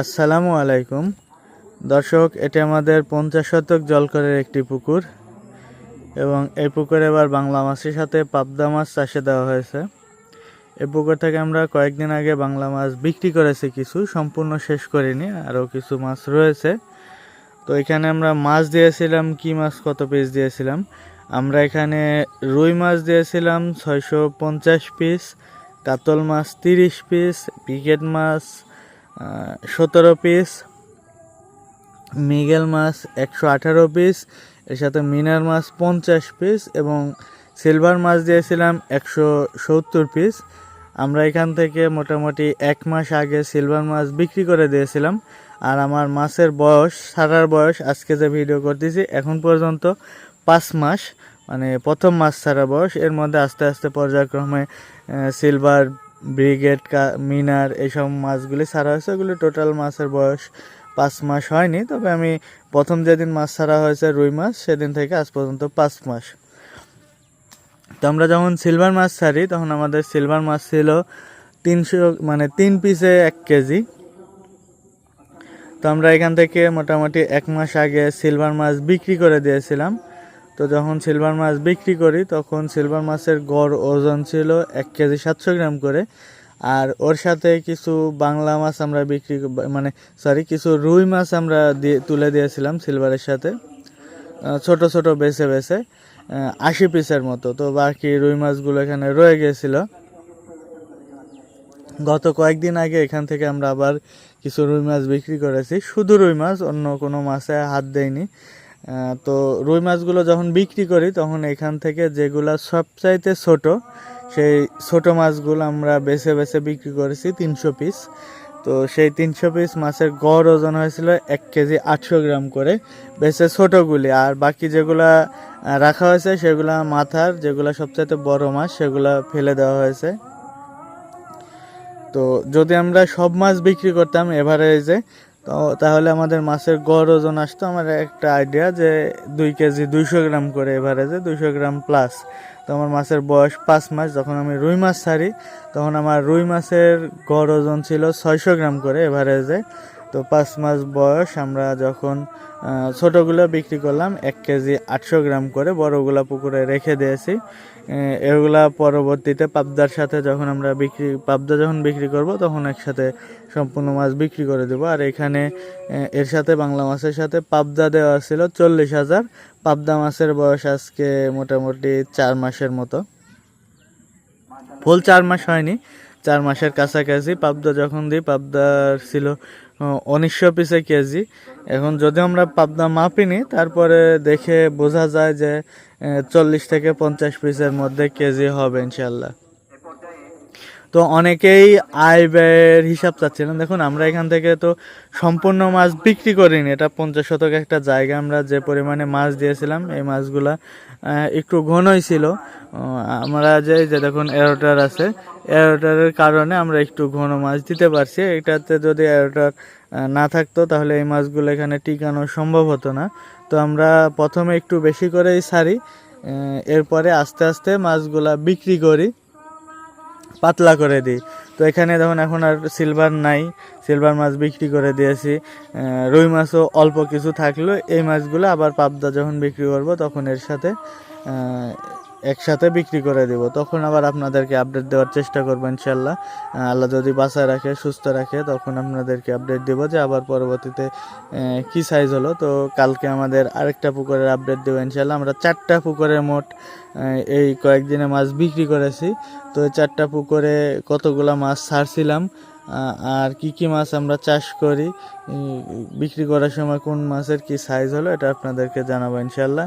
আসসালামু আলাইকুম। দর্শক, এটি আমাদের পঞ্চাশ শতক জলকরের একটি পুকুর এবং এই পুকুরে এবার বাংলা মাছের সাথে পাবদা মাছ চাষে দেওয়া হয়েছে। এই পুকুর থেকে আমরা কয়েকদিন আগে বাংলা মাছ বিক্রি করেছি কিছু, সম্পূর্ণ শেষ করিনি, আরও কিছু মাছ রয়েছে। তো এখানে আমরা মাছ দিয়েছিলাম, কি মাছ কত পিস দিয়েছিলাম? আমরা এখানে রুই মাছ দিয়েছিলাম ছয়শো পঞ্চাশ পিস কাতল মাছ তিরিশ পিস পিকেট মাছ সতেরো পিস মিগেল মাছ একশো আঠারো পিস এর সাথে মিনার মাছ পঞ্চাশ পিস এবং সিলভার মাছ দিয়েছিলাম একশো সত্তর পিস আমরা এখান থেকে মোটামুটি এক মাস আগে সিলভার মাছ বিক্রি করে দিয়েছিলাম। আর আমার মাছের বয়স ছাড়ার বয়স, আজকে যে ভিডিও করতেছি, এখন পর্যন্ত পাঁচ মাস মানে প্রথম মাছ ছাড়া বয়স। এর মধ্যে আস্তে আস্তে পর্যায়ক্রমে সিলভার ব্রিগেড কা, মিনার এইসব মাছগুলি ছাড়া হয়েছে। ওগুলি টোটাল মাছের বয়স পাঁচ মাস হয়নি। তবে আমি প্রথম যেদিন মাছ ছাড়া হয়েছে রুই মাছ, সেদিন থেকে আজ পর্যন্ত পাঁচ মাস। তো আমরা যখন সিলভার মাছ ছাড়ি, তখন আমাদের সিলভার মাছ ছিল তিনশো মানে তিন পিসে এক কেজি। তো আমরা এখান থেকে মোটামুটি এক মাস আগে সিলভার মাছ বিক্রি করে দিয়েছিলাম। তো যখন সিলভার মাছ বিক্রি করি, তখন সিলভার মাছের গড় ওজন ছিল এক কেজি সাতশো গ্রাম করে। আর ওর সাথে কিছু বাংলা মাছ আমরা বিক্রি মানে সরি কিছু রুই মাছ আমরা দিয়ে, তুলে দিয়েছিলাম সিলভারের সাথে। ছোট ছোট, বেছে বেছে আশি পিসের মতো। তো বাকি রুই মাছগুলো এখানে রয়ে গিয়েছিল গত কয়েকদিন আগে এখান থেকে আমরা আবার কিছু রুই মাছ বিক্রি করেছি। শুধু রুই মাছ, অন্য কোনো মাছে হাত দেয়নি তো রুই মাছগুলো যখন বিক্রি করি, তখন এখান থেকে যেগুলা সবচাইতে ছোট, সেই ছোট মাছগুলো আমরা বেছে বেছে বিক্রি করেছি তিনশো পিস। তো সেই তিনশো পিস মাছের গড় ওজন হয়েছিল এক কেজি আটশো গ্রাম করে। বেছে ছোটোগুলি আর বাকি যেগুলা রাখা হয়েছে, সেগুলা মাথার, যেগুলা সবচাইতে বড় মাছ, সেগুলা ফেলে দেওয়া হয়েছে। তো যদি আমরা সব মাছ বিক্রি করতাম, এভারেজে তো তাহলে আমাদের মাছের গড় ওজন আসতো, আমার একটা আইডিয়া যে দুই কেজি দুইশো গ্রাম করে এভারেজে দুইশো গ্রাম প্লাস তো আমার মাছের বয়স পাঁচ মাস, যখন আমি রুই মাছ ছাড়ি, তখন আমার রুই মাছের গড় ওজন ছিল ছয়শো গ্রাম করে এভারেজে তো পাঁচ মাস বয়স আমরা যখন ছোটগুলো বিক্রি করলাম, এক কেজি আটশো গ্রাম করে বড়গুলা পুকুরে রেখে দিয়েছি। এগুলা পরবর্তীতে পাবদার সাথে যখন আমরা বিক্রি, পাবদা যখন বিক্রি করব, তখন একসাথে সম্পূর্ণ মাছ বিক্রি করে দেবো। আর এখানে এর সাথে বাংলা মাছের সাথে পাবদা দেওয়া ছিল চল্লিশ হাজার। পাবদা মাছের বয়স আজকে মোটামুটি চার মাসের মতো। ফুল চার মাস হয়নি, চার মাসের কাছাকাছি পাবদা যখন দিই, পাবদার ছিল উনিশশো পিসে কেজি। এখন যদি আমরা পাবদা মাপিনি তারপরে দেখে বোঝা যায় যে চল্লিশ থেকে পঞ্চাশ পিসের মধ্যে কেজি হবে ইনশাল্লাহ তো অনেকেই আয় ব্যয়ের হিসাব চাচ্ছিলেন। দেখুন, আমরা এখান থেকে তো সম্পূর্ণ মাছ বিক্রি করিনি। এটা পঞ্চাশ শতক একটা জায়গা। আমরা যে পরিমাণে মাছ দিয়েছিলাম, এই মাছগুলা একটু ঘনই ছিল। আমরা যে দেখুন, এরোটার আছে। এরোটারের কারণে আমরা একটু ঘন মাছ দিতে পারছি। এটাতে যদি এরোটার না থাকতো তাহলে এই মাছগুলো এখানে টিকানো সম্ভব হতো না। তো আমরা প্রথমে একটু বেশি করেই আহ, এরপরে আস্তে আস্তে মাছগুলা বিক্রি করি পাতলা করে দিই। তো এখানে দেখুন এখন আর সিলভার নাই সিলভার মাছ বিক্রি করে দিয়েছি। রুই মাছও অল্প কিছু থাকল এই মাছগুলো আবার পাবদা যখন বিক্রি করব তখন এর সাথে একসাথে বিক্রি করে দেব। তখন আবার আপনাদেরকে আপডেট দেওয়ার চেষ্টা করব ইনশাল্লাহ। আল্লাহ যদি বাঁচায় রাখে, সুস্থ রাখে, তখন আপনাদেরকে আপডেট দেবো যে আবার পরবর্তীতে কি সাইজ হলো। তো কালকে আমাদের আরেকটা পুকুরের আপডেট দেবো ইনশাল্লাহ। আমরা চারটা পুকুরের মোট এই কয়েকদিনে মাছ বিক্রি করেছি। তো চারটা পুকুরে কতগুলা মাছ ছাড়ছিলাম আর কি কি মাছ আমরা চাষ করি বিক্রি করার সময় কোন মাছের কি সাইজ হলো, এটা আপনাদেরকে জানাব ইনশাল্লাহ।